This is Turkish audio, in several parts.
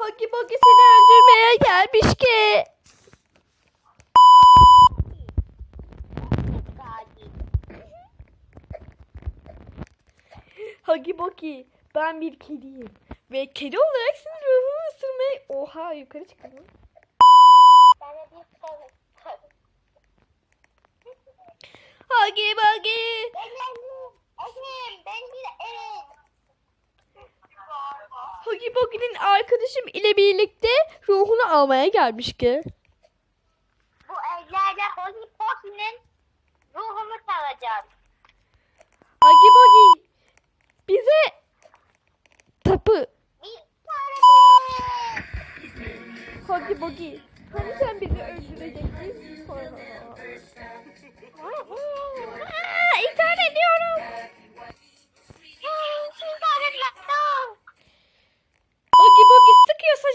Hagi Bogi seni öldürmeye gelmiş ki. Hagi Bogi ben bir kediyim. Ve kedi olarak senin ruhunu ısırmaya... Oha yukarı çıkalım. Hagi Bogi. Hagi Bogi'nin arkadaşım ile birlikte ruhunu almaya gelmiş ki. Bu evlerde Holy Pocky'nin ruhunu çalacağız. Hagi Bogi bize tapı. Hagi Bogi hani sen bizi öldürecektin sonra.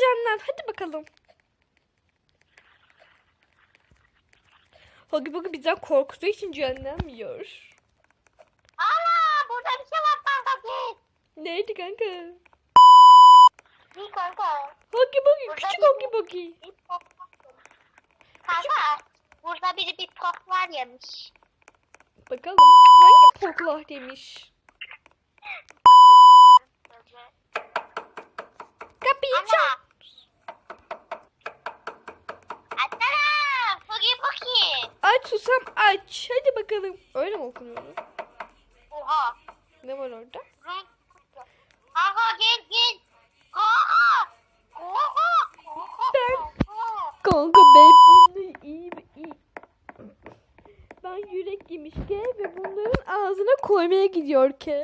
Candan. Hadi bakalım. Hagi Bogi bizden korktuğu için candan yiyor. Ana burada bir şey var kanka. Neydi kanka? Bir kanka. Hagi Burada küçük Hagi pok. Kanka burada biri bir pok var yemiş. Bakalım hangi poklah demiş. Kapıyı çal. Ana. Açsana. Poki poki. Aç susam aç. Hadi bakalım. Öyle mi okunuyor? Oha. Ne var orada? Kanka gel gel. Kanka. Kanka. Ben- Kanka ben bunu iyi iyi. Ben yürek yemiş ki ve bunların ağzına koymaya gidiyor ki.